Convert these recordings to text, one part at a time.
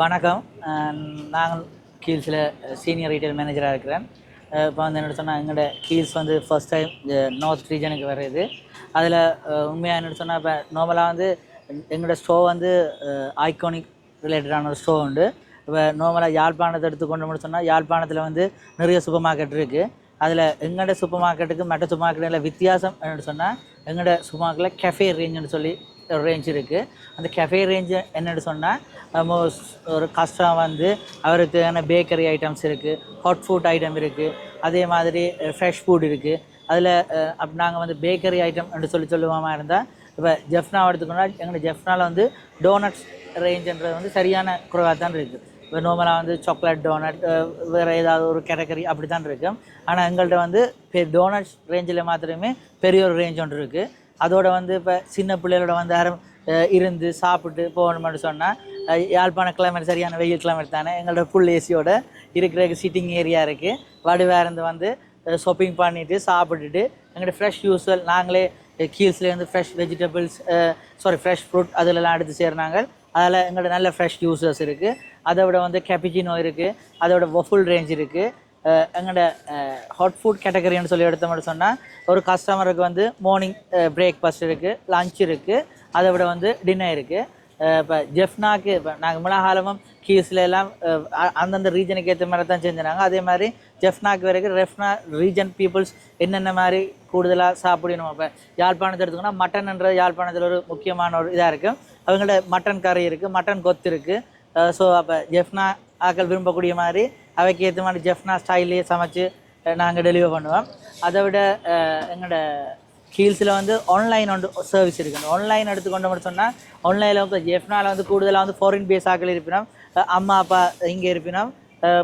வணக்கம். நாங்கள் கீல்ஸில் senior retail மேனேஜராக இருக்கிறேன். இப்போ வந்து என்ன சொன்னால் எங்களோட கீல்ஸ் வந்து ஃபர்ஸ்ட் டைம் நார்த் ரீஜனுக்கு வருது அதில் உண்மையாக என்ன சொன்னால் இப்போ நார்மலாக வந்து எங்களோட ஸ்டோ வந்து ஐகானிக் ரிலேட்டடான ஒரு ஸ்டோ உண்டு. இப்போ நார்மலாக யாழ்ப்பாணத்தை எடுத்துக்கொண்டு சொன்னால் யாழ்ப்பாணத்தில் வந்து நிறைய சூப்பர் மார்க்கெட் இருக்குது அதில் எங்களோட சூப்பர் மார்க்கெட்டுக்கு மற்ற சூப்பர் மார்க்கெட்டில் வித்தியாசம் என்னென்னு சொன்னால் எங்களோட சூப்பர் மார்க்கெட்டில் கெஃபே ரேஞ்சுன்னு சொல்லி ரேஞ்ச் இருக்குது அந்த கெஃபே ரேஞ்சு என்னென்னு சொன்னால் ஒரு கஸ்டம் வந்து அவருக்கு தேவையான பேக்கரி ஐட்டம்ஸ் இருக்குது ஹாட் ஃபுட் ஐட்டம் இருக்குது அதே மாதிரி ஃப்ரெஷ் ஃபுட் இருக்குது அதில் அப் நாங்கள் வந்து பேக்கரி ஐட்டம் என்று சொல்லி சொல்லுவோமா இருந்தால் இப்போ ஜெஃப்னா எடுத்துக்கோன்னா எங்களோட ஜெஃப்னாவில் வந்து டோனட்ஸ் ரேஞ்சுன்றது வந்து சரியான குறைவாக தான் இருக்குது இப்போ நார்மலாக வந்து சாக்லேட் டோனட் வேறு ஏதாவது ஒரு கேட்டகரி அப்படி தான் இருக்கும். ஆனால் எங்கள்கிட்ட வந்து பெ டோனட்ஸ் ரேஞ்சில் மாத்திரமே பெரிய ஒரு ரேஞ்ச் ஒன்று இருக்குது அதோட வந்து இப்போ சின்ன பிள்ளைகளோட வந்து யாரும் இருந்து சாப்பிட்டு போகணும்னு சொன்னால் யாழ்ப்பாண கிளைமேட் சரியான வெயில் கிளைமேட் தானே? எங்களோட ஃபுல் ஏசியோட இருக்கிற சிட்டிங் ஏரியா இருக்குது வடிவேறந்து வந்து ஷாப்பிங் பண்ணிவிட்டு சாப்பிட்டுட்டு எங்கள்கிட்ட ஃப்ரெஷ் யூஸ்வல் நாங்களே கீல்ஸ்லேருந்து fresh vegetables sorry fresh fruit அதிலெல்லாம் எடுத்து சேர்னாங்க அதில் எங்கள்கிட்ட நல்ல ஃப்ரெஷ் ஜூஸஸ் இருக்குது அதை விட வந்து கேப்பிச்சினோ இருக்குது அதோட வஃபுல் ரேஞ்ச் இருக்குது எங்களோட ஹாட் ஃபுட் கேட்டகரின்னு சொல்லி எடுத்த மட்டும் சொன்னால் ஒரு கஸ்டமருக்கு வந்து மார்னிங் பிரேக்ஃபாஸ்ட் இருக்குது லஞ்ச் இருக்குது அதை விட வந்து டின்னர் இருக்குது இப்போ ஜெஃப்னாக்கு இப்போ நாங்கள் மிளகாலமும் கீஸில் எல்லாம் அந்தந்த ரீஜனுக்கு ஏற்ற மாதிரி தான் செஞ்சுனாங்க அதே மாதிரி ஜெஃப்னாக்கு வரைக்கும் ரெஃப்னா ரீஜன் பீப்புள்ஸ் என்னென்ன மாதிரி கூடுதலாக சாப்பிடணும் இப்போ யாழ்ப்பாணத்தை எடுத்துக்கோன்னா மட்டன்ன்ற யாழ்ப்பாணத்தில் ஒரு முக்கியமான ஒரு இதாக இருக்குது அவங்கள்ட்ட மட்டன் கறி இருக்குது மட்டன் கொத்து இருக்குது ஸோ அப்போ ஜெஃப்னா ஆக்கள் விரும்பக்கூடிய மாதிரி அவைக்கு ஏற்ற மாதிரி ஜெஃப்னா ஸ்டைல்லையே சமைச்சு நாங்கள் டெலிவர் பண்ணுவோம். அதை விட எங்களோட ஹீல்ஸில் வந்து ஆன்லைன் ஒன்று சர்வீஸ் இருக்குது ஆன்லைன் எடுத்துக்கொண்டு மட்டும் சொன்னால் ஆன்லைனில் வந்து ஜெஃப்னாவில் வந்து கூடுதலாக வந்து ஃபாரின் பேஸ் ஆக்கள் இருப்பினோம். அம்மா அப்பா இங்கே இருப்பினோம்.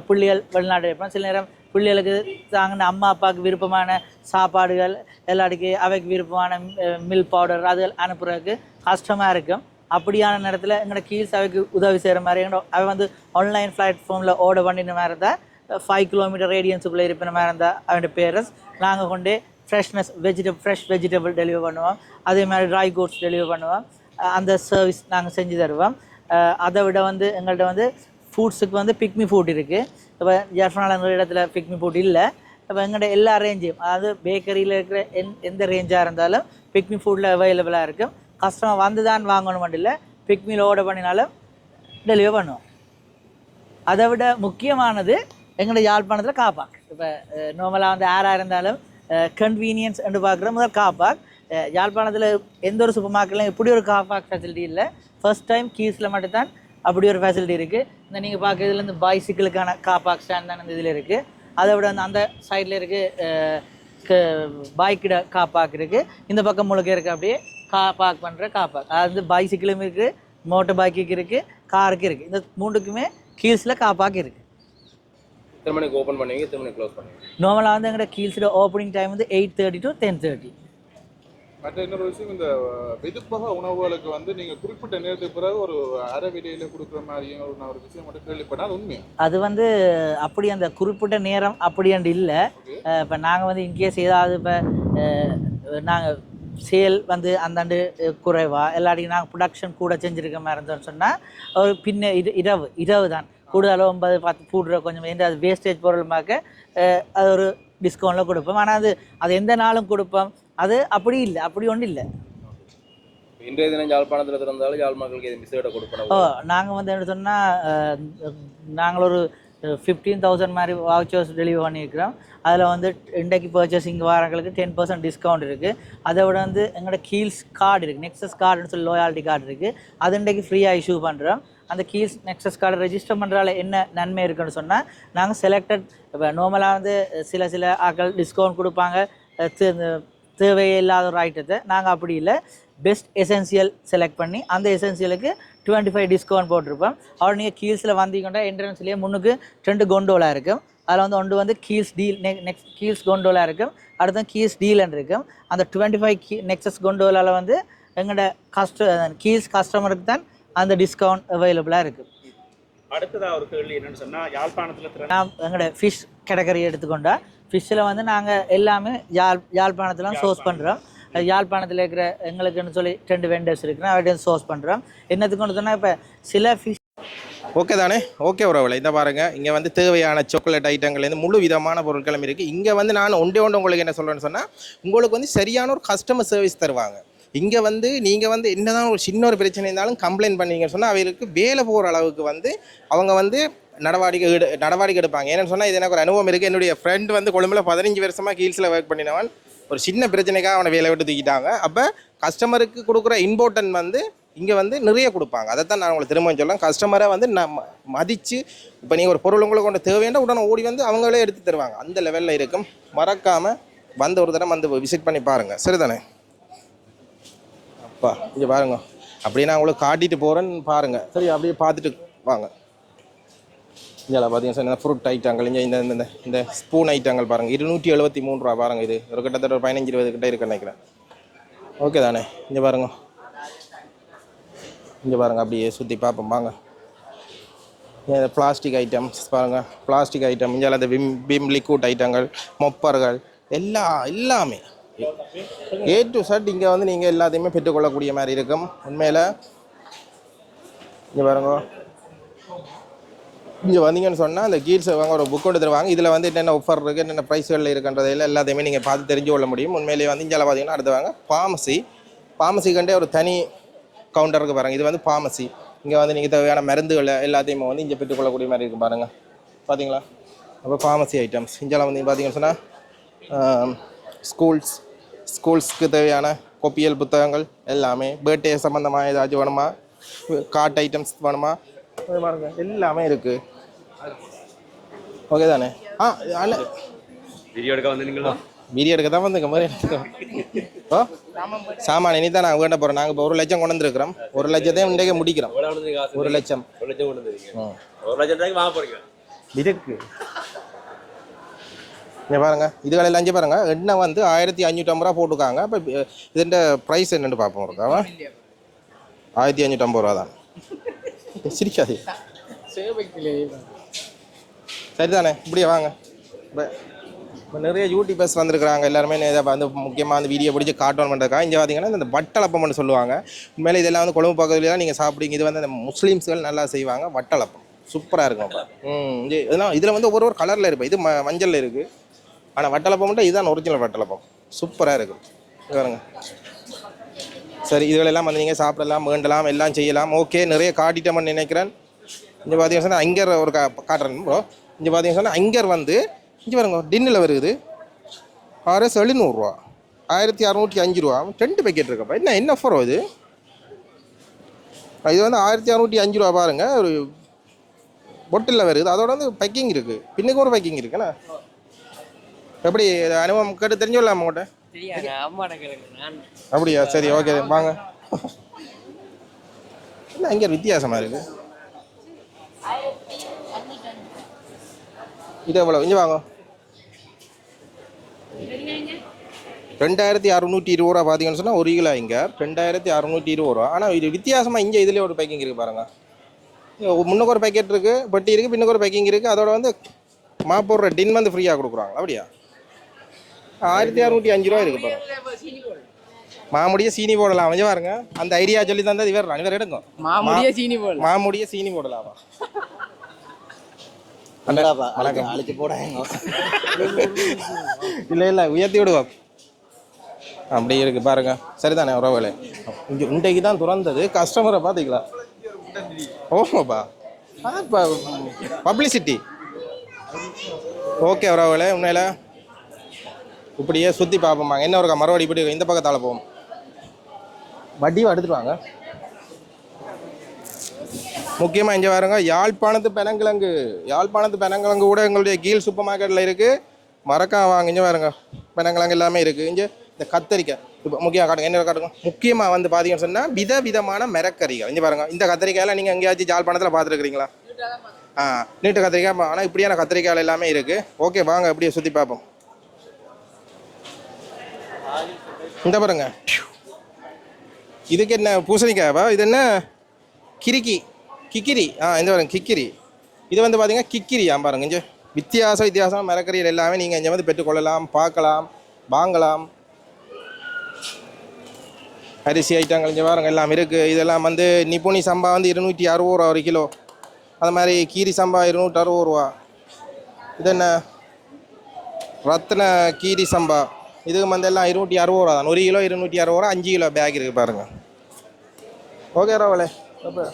புள்ளிகள் வெளிநாடு இருப்பினோம். சில நேரம் பிள்ளைகளுக்கு தாங்கின அம்மா அப்பாவுக்கு விருப்பமான சாப்பாடுகள் எல்லாத்துக்கு அவைக்கு விருப்பமான மில்க் பவுடர் அது அனுப்புகிறதுக்கு கஷ்டமாக இருக்கும். அப்படியான நேரத்தில் எங்களோட கீழ்ஸ் அவைக்கு உதவி செய்கிற மாதிரி எங்களோட அவை வந்து ஆன்லைன் பிளாட்ஃபார்மில் ஆர்டர் பண்ணின மாதிரி இருந்தால் ஃபைவ் கிலோமீட்டர் ரேடியன்ஸுக்குள்ளே இருப்பின மாதிரி இருந்தால் அவனோட பேரண்ட்ஸ் நாங்கள் கொண்டு freshness vegetable fresh vegetable delivery பண்ணுவோம். அதே மாதிரி ட்ரை கூட்ஸ் டெலிவரி பண்ணுவோம். அந்த சர்வீஸ் நாங்கள் செஞ்சு தருவோம். அதை விட வந்து எங்கள்கிட்ட வந்து ஃபுட்ஸுக்கு வந்து பிக்மி ஃபுட் இருக்குது இப்போ ஜெஃப்னால இடத்துல பிக்மி ஃபுட் இல்லை. இப்போ எங்கள்கிட்ட எல்லா ரேஞ்சையும் அதாவது பேக்கரியில் இருக்கிற எந் எந்த ரேஞ்சாக இருந்தாலும் பிக்மி ஃபுட்டில் அவைலபிளாக இருக்கும். கஸ்டமர் வந்து தான் வாங்கணும் மட்டும் இல்லை பிக்மியில் ஆர்டர் பண்ணினாலும் டெலிவரி பண்ணுவோம். அதை விட முக்கியமானது எங்களோட யாழ்ப்பாணத்தில் காப்பாக் இப்போ நார்மலாக வந்து யாராக இருந்தாலும் கன்வீனியன்ஸ் என்று பார்க்குற முதல் காப்பாக் யாழ்ப்பாணத்தில் எந்த ஒரு சூப்பர் மார்க்கெட்லையும் இப்படி ஒரு காப்பாக் ஃபெசிலிட்டி இல்லை. ஃபர்ஸ்ட் டைம் கீஸில் மட்டும்தான் அப்படி ஒரு ஃபெசிலிட்டி இருக்குது இந்த நீங்கள் பார்க்குறதுல இந்த பைசிக்கிளுக்கான காப்பாக் ஸ்டாண்ட் தான் இந்த இதில் இருக்குது அதை விட அந்த அந்த சைடில் இருக்குது பைக்கிட காப்பாக் இருக்குது இந்த பக்கம் முழுக்க இருக்குது அப்படியே கா பார்க் பண்ணுற கார் பார்க் அது வந்து பைசிக்கிளும் இருக்குது மோட்டர் பைக்குக்கு இருக்குது காருக்கு இருக்குது இந்த மூணுக்குமே கீல்ஸில் கார் பார்க் இருக்குது எத்தனை மணிக்கு ஓப்பன் பண்ணுவீங்க? எத்தனை மணிக்கு க்ளோஸ் பண்ணுவீங்க? நார்மலாக வந்து எங்களோட கீல்ஸோட ஓப்பனிங் டைம் வந்து eight thirty to ten thirty மற்ற இன்னொரு விஷயம் இந்த வெதுப்பக உணவுகளுக்கு வந்து நீங்க குறிப்பிட்ட நேரத்துக்கு பிறகு ஒரு அரை விலையில கொடுக்குற மாதிரியும் ஒரு நான் ஒரு விஷயம் மட்டும் கேள்விப்பட்டேன் அது உண்மையா? அது வந்து அப்படி அந்த குறிப்பிட்ட நேரம் அப்படியாண்டு இல்லை. இப்போ நாங்கள் வந்து இன்கேஸ் ஏதாவது இப்போ நாங்கள் சேல் வந்து அந்தாண்டு குறைவா? எல்லாத்தையும் நாங்கள் ப்ரொடக்ஷன் கூட செஞ்சுருக்க மாதிரி இருந்தோம்னு சொன்னால் ஒரு பின்ன இது இரவு இரவு தான். கூடுதலாக ஒன்பது பத்து போடுற கொஞ்சம் எந்த அது வேஸ்டேஜ் பொருள் பார்க்க அது ஒரு டிஸ்கவுண்ட்டில் கொடுப்போம். ஆனால் அது அது எந்த நாளும் கொடுப்போம். அது அப்படி இல்லை அப்படி ஒன்றும் இல்லை. இன்றைய தினம் யாழ்ப்பாணத்தில் திறந்தாலும் யாழ் மக்களுக்கு எது மிஸ்ஸேட கொடுப்பணும் ஓ நாங்கள் வந்து என்ன சொன்னால் நாங்கள் ஒரு ஃபிஃப்டீன் தௌசண்ட் மாதிரி வாச்சர்ஸ் டெலிவரி பண்ணியிருக்கிறோம். அதில் வந்து இன்றைக்கு பர்ச்சேசிங் வாரங்களுக்கு டென் பர்சன்ட் டிஸ்கவுண்ட் இருக்குது அதை விட வந்து எங்களோட கீல்ஸ் கார்டு இருக்குது நெக்ஸஸ் கார்டுன்னு சொல்லி லோயாலிட்டி கார்டு இருக்குது அது இன்றைக்கு ஃப்ரீயாக இஷ்யூ பண்ணுறோம் அந்த கீல்ஸ் நெக்ஸஸ் கார்டு ரெஜிஸ்டர் பண்ணுறால என்ன நன்மை இருக்குன்னு சொன்னால் நாங்கள் செலக்டட் இப்போ நார்மலாக வந்து சில சில ஆக்கள் டிஸ்கவுண்ட் கொடுப்பாங்க. தேவையே இல்லாத ஒரு ஐட்டத்தை நாங்கள் அப்படி இல்லை. பெஸ்ட் எசென்சியல் செலக்ட் பண்ணி அந்த எசென்சியலுக்கு டுவெண்ட்டி ஃபைவ் டிஸ்கவுண்ட் போட்டிருப்போம் அவர் நீங்கள் கீல்ஸில் வந்தீங்கன்னா என்ட்ரன்ஸ்லேயே முன்னுக்கு ரெண்டு கொண்டோலாக இருக்கும். அதில் வந்து ஒன்று வந்து கீல்ஸ் டீல் நெ நெக்ஸ்ட் கீல்ஸ் கொண்டோலாக இருக்கும். அடுத்து கீல்ஸ் டீலன் இருக்கும். அந்த டுவெண்ட்டி ஃபைவ் கீ நெக்ஸஸ் கொண்டோலாவில் வந்து எங்களோட கஸ்ட கீல்ஸ் கஸ்டமருக்கு தான் அந்த டிஸ்கவுண்ட் அவைலபிளாக இருக்குது அடுத்ததா ஒரு கேள்வி என்னன்னு சொன்னா யாழ்ப்பாணத்துல நான் எங்களோட ஃபிஷ் கேட்டகரி எடுத்துக்கொண்டா ஃபிஷ்ஷில் வந்து நாங்கள் எல்லாமே யாழ் யாழ்ப்பாணத்தில் சோர்ஸ் பண்ணுறோம் யாழ்ப்பாணத்தில் இருக்கிற எங்களுக்குன்னு சொல்லி ரெண்டு வெண்டர்ஸ் இருக்கிறோம் அவர்கிட்ட சோர்ஸ் பண்ணுறோம் என்னத்துக்கு சொன்னால் இப்போ சில ஃபிஷ் ஓகே தானே? ஓகே உறவுல இந்த பாருங்கள் இங்கே வந்து தேவையான சாக்லேட் ஐட்டங்கள்லேருந்து முழு விதமான பொருட்களும் இருக்குது இங்கே வந்து நான் ஒன்றே ஒன்று உங்களுக்கு என்ன சொல்கிறேன்னு சொன்னால் உங்களுக்கு வந்து சரியான ஒரு கஸ்டமர் சர்வீஸ் தருவாங்க. இங்கே வந்து நீங்கள் வந்து என்னதான் ஒரு சின்ன ஒரு பிரச்சனை இருந்தாலும் கம்ப்ளைண்ட் பண்ணீங்கன்னு சொன்னால் அவங்களுக்கு வேலை போகிற அளவுக்கு வந்து அவங்க வந்து நடவடிக்கை எடு நடவடிக்கை எடுப்பாங்க. ஏன்னு சொன்னால் இது எனக்கு ஒரு அனுபவம் இருக்குது என்னுடைய ஃப்ரெண்ட் வந்து கொழும்பில் பதினஞ்சு வருஷமாக ஹீல்ஸில் ஒர்க் பண்ணினவன். ஒரு சின்ன பிரச்சனைக்காக அவனை வேலை விட்டு தூக்கிட்டாங்க. அப்போ கஸ்டமருக்கு கொடுக்குற இம்பார்ட்டன் வந்து இங்கே வந்து நிறைய கொடுப்பாங்க. அதைத்தான் நான் உங்களுக்கு திரும்ப சொல்லலாம் கஸ்டமரை வந்து நம்ம மதித்து இப்போ நீங்கள் ஒரு பொருள் உங்களுக்கு கொண்டு தேவையான உடனே ஓடி வந்து அவங்களே எடுத்து தருவாங்க. அந்த லெவலில் இருக்கும். மறக்காமல் வந்து ஒரு தடவை வந்து விசிட் பண்ணி பாருங்கள் சரிதானே? அப்பா இங்கே பாருங்க. அப்படியே நான் உங்களுக்கு காட்டிட்டு போகிறேன்னு பாருங்கள் சரி அப்படியே பார்த்துட்டு வாங்க. இதில் பார்த்தீங்கன்னா சார் இந்த ஃப்ரூட் ஐட்டங்கள் இங்கே இந்த இந்த இந்த ஸ்பூன் ஐட்டங்கள் பாருங்கள் இருநூற்றி எழுபத்தி மூணு ரூபா பாருங்கள் இது. ஒரு கிட்டத்தட்ட ஒரு பதினஞ்சு இருபது கிட்டே இருக்குன்னு நினைக்கிறேன். ஓகே தானே? இங்கே பாருங்க. இங்கே பாருங்கள் அப்படியே சுற்றி பார்ப்போம். வாங்க. இந்த பிளாஸ்டிக் ஐட்டம்ஸ் பாருங்கள் பிளாஸ்டிக் ஐட்டம் இங்கே அந்த விம் விம் லிக்விட் ஐட்டங்கள் மொப்பர்கள் எல்லா எல்லாமே. ஏ டு சட் இங்கே வந்து நீங்கள் எல்லாத்தையுமே பெற்றுக்கொள்ளக்கூடிய மாதிரி இருக்கும். உண்மையில் இங்கே பாருங்க. இங்கே வந்தீங்கன்னு சொன்னால் அந்த கீட்ஸ் வாங்க ஒரு புக் கொண்டு தருவாங்க. இதில் வந்து என்னென்ன ஆஃபர் இருக்குது என்னென்ன ப்ரைஸ்களில் இருக்குன்றதில் எல்லாத்தையுமே நீங்கள் பார்த்து தெரிஞ்சு கொள்ள முடியும். உண்மையிலேயே வந்து இங்கே பார்த்தீங்கன்னா அடுத்து வாங்க ஃபார்மசி ஃபார்மசி கண்டே ஒரு தனி கவுண்டருக்கு பாருங்கள் இது வந்து ஃபார்மசி இங்கே வந்து நீங்கள் தேவையான மருந்துகளை எல்லாத்தையுமே வந்து இங்கே பெற்றுக்கொள்ளக்கூடிய மாதிரி இருக்குது பாருங்கள் பார்த்தீங்களா அப்போ ஃபார்மசி ஐட்டம்ஸ் இங்கெல்லாம் வந்து பார்த்தீங்கன்னு சொன்னால் ஸ்கூல்ஸ் ஸ்கூல்ஸ்க்கு தேவையான கொப்பியல் புத்தகங்கள் எல்லாமே பர்த்டே சம்மந்தமாக ஏதாச்சும் வேணுமா? காட் ஐட்டம்ஸ் வேணுமா? அது மாதிரி எல்லாமே இருக்குது ஓகே தானே? ஆ அண்ணா வீடியோ எடுக்க வந்தீங்களா வீடியோ எடுக்க தான் வந்துங்க மாதிரி ஓ? சாமான் இனி தான் நான் வேண்ட போகிறோம் நாங்கள் இப்போ ஒரு லட்சம் கொண்டு வந்துருக்கிறோம். ஒரு லட்சத்தையும் இன்றைக்கே முடிக்கிறோம். வந்து ஒரு லட்சம். ஒரு லட்சம் கொண்டு வந்துருக்கீங்க. ம் ஒரு லட்சம் ரூபாய்க்கு வாங்க போறீங்க. இருக்கு இங்கே பாருங்க. இதுகளெல்லாம் அஞ்சு பாருங்க. எண்ணெய் வந்து ஆயிரத்தி அஞ்சூற்றம்பது ரூபா போட்டுருக்காங்க. இப்போ இதுன்ற ப்ரைஸ் என்னன்னு பார்ப்போம் இருக்காவா ஆயிரத்தி அஞ்சூற்றம்பது ரூபா தான். சிரிக்காது சரிதானே? இப்படியே வாங்க. இப்போ இப்போ நிறைய யூடியூபர்ஸ் வந்திருக்கிறாங்க எல்லாருமே. இதை வந்து முக்கியமாக அந்த வீடியோ பிடிச்சி காட்டோன் பண்ணுறதுக்காக இங்கே பார்த்தீங்கன்னா இந்த வட்டலப்பம்னு சொல்லுவாங்க. உண்மையிலே இதெல்லாம் வந்து கொழும்பு பக்கத்துல தான் நீங்கள் சாப்பிடுங்க இது வந்து அந்த முஸ்லீம்ஸ்கள் நல்லா செய்வாங்க. வட்டலப்பம். சூப்பராக இருக்கும் அப்போ. ம் இது இதெல்லாம் இதில் வந்து ஒரு ஒரு கலரில் இருக்கும் இது ம மஞ்சளில் இருக்குது ஆனால் வட்டலப்பம் மட்டும் இதுதான் ஒரிஜினல் வட்டலப்பம். சூப்பராக இருக்கும். பாருங்க. சரி இதுகளெல்லாம் வந்து நீங்கள் சாப்பிடலாம் வேண்டலாம் எல்லாம் செய்யலாம். ஓகே நிறைய காட்டிட்டோம்னு நினைக்கிறேன். இங்கே பார்த்தீங்கன்னா அங்கே ஒரு கா காட்டுறேன் ப்ரோ இங்கே பார்த்தீங்கன்னா சொன்னா அங்கர் வந்து இங்கே பாருங்க டின்னில் வருது. ஆர்எஸ் எழுநூறுவா. ஆயிரத்தி அறநூற்றி அஞ்சு ரூபா. ரெண்டு பேக்கெட் இருக்கப்பா. என்ன என்ன ஆஃபரோ இது? இது வந்து ஆயிரத்தி அறநூற்றி அஞ்சு ரூபா பாருங்க. ஒரு பொட்டிலில் வருது. அதோட வந்து பேக்கிங் இருக்குது பின்னுக்கு ஒரு பேக்கிங் இருக்குண்ணா எப்படி அனுபவம் கேட்டு தெரிஞ்சுடலாம் உங்கள்கிட்ட அப்படியா? சரி ஓகே வாங்க. என்ன இங்கே வித்தியாசமாக இருக்கு. இது எவ்வளோ இங்கே வாங்க. ரெண்டாயிரத்தி அறுநூற்றி இருபது ரூபா பார்த்தீங்கன்னு சொன்னால் ஒரு கிலோ இங்கே. ரெண்டாயிரத்தி அறுநூற்றி இருபது ரூபா. ஆனால் இது வித்தியாசமாக இங்கே இதுலேயே ஒரு பேக்கிங் இருக்குது பாருங்க. இங்க முன்னுக்கு ஒரு பேக்கெட் இருக்குது பெட்டி இருக்குது பின்னுக்கு ஒரு பேக்கிங் இருக்குது அதோட வந்து மா போடுற டின் வந்து ஃப்ரீயாக கொடுக்குறாங்க. அப்படியா? ஆயிரத்தி அறுநூற்றி அஞ்சு ரூபா இருக்குது பாருங்க. மாமுடிய சீனி போடலாம். கொஞ்சம் பாருங்க. அந்த ஐடியா சொல்லி தந்தது இவர் இவர் எடுங்க. மாமுடிய சீனி போடல மாமுடிய சீனி போடலாமா? வணக்கம். அழைச்சி போடாங்க இல்லை இல்லை உயர்த்தி விடுவோம் அப்படி இருக்கு பாருங்க. சரிதானே உறவுகளே இங்கே இன்றைக்கு தான் திறந்தது. கஸ்டமரை பார்த்தீங்களா ஓமாப்பா பப்ளிசிட்டி ஓகே உறவுகளே உண்மையில. இப்படியே சுற்றி பார்ப்போம்பாங்க என்ன ஒரு மறுபடி இப்படி இந்த பக்கத்தால் போவோம். வட்டியும் எடுத்துட்டு வாங்க. முக்கியமாக இங்கே வரங்க யாழ்ப்பாணத்து பெனங்கிழங்கு. யாழ்ப்பாணத்து பெனங்கிழங்கு கூட எங்களுடைய கீழ் சூப்பர் மார்க்கெட்டில் இருக்குது மறக்காம வாங்க இங்கே பாருங்க பெனங்கிழங்கு எல்லாமே இருக்குது இங்கே இந்த கத்தரிக்காய் இப்போ முக்கியமாக காட்டுங்க என்ன காட்டுங்க? முக்கியமாக வந்து பார்த்தீங்கன்னு சொன்னால் வித விதமான மரக்கறிகள். இங்கே பாருங்க இந்த கத்திரிக்காயெல்லாம் நீங்கள் எங்கேயாச்சும் ஜாழ்ப்பாணத்தில் பார்த்துருக்குறீங்களா ஆ நீட்டு கத்திரிக்காய் ஆனால் இப்படியான கத்திரிக்காய் எல்லாமே இருக்குது ஓகே வாங்க அப்படியே சுற்றி பார்ப்போம் இந்த பாருங்க. இதுக்கு என்ன பூசணிக்காயவா இது என்ன? கிரிக்கி கிக்கிரி. ஆ இந்த பாருங்க கிக்கிரி. இது வந்து பார்த்தீங்கன்னா கிக்கிரியா பாருங்க இங்கே. வித்தியாச வித்தியாசம் மரக்கறிகள் எல்லாமே நீங்கள் இங்கே வந்து பெற்றுக்கொள்ளலாம் பார்க்கலாம் வாங்கலாம். அரிசி ஐட்டங்கள் இங்கே பாருங்க எல்லாம் இருக்குது இதெல்லாம் வந்து நிப்புணி சம்பா வந்து இருநூற்றி அறுபது ரூபா ஒரு கிலோ. அது மாதிரி கீரி சம்பா இருநூற்றி அறுபது ரூபா. இது என்ன? ரத்ன கீரி சம்பா. இதுக்கு வந்து எல்லாம் இருநூற்றி அறுபது ரூபா தான். ஒரு கிலோ இருநூற்றி அறுபது ரூபா அஞ்சு கிலோ பேக் இருக்குது பாருங்கள் ஓகே ரவலே. அப்போ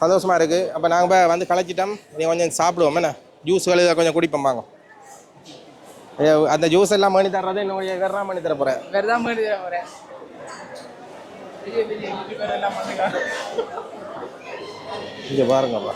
சந்தோஷமாக இருக்குது அப்போ நாங்கள் வந்து களைச்சிட்டோம் நீ கொஞ்சம் சாப்பிடுவோம். என்ன? ஜூஸ்கள் இதை கொஞ்சம் குடிப்போம். வாங்க. அந்த ஜூஸ் எல்லாம் பண்ணி தர்றதை இன்னும் கொஞ்சம் வேறு பண்ணி தர போகிறேன் பெரிய பெரிய யூடியூபர் எல்லாம் பண்ணுங்க இங்கே பாருங்கப்பா.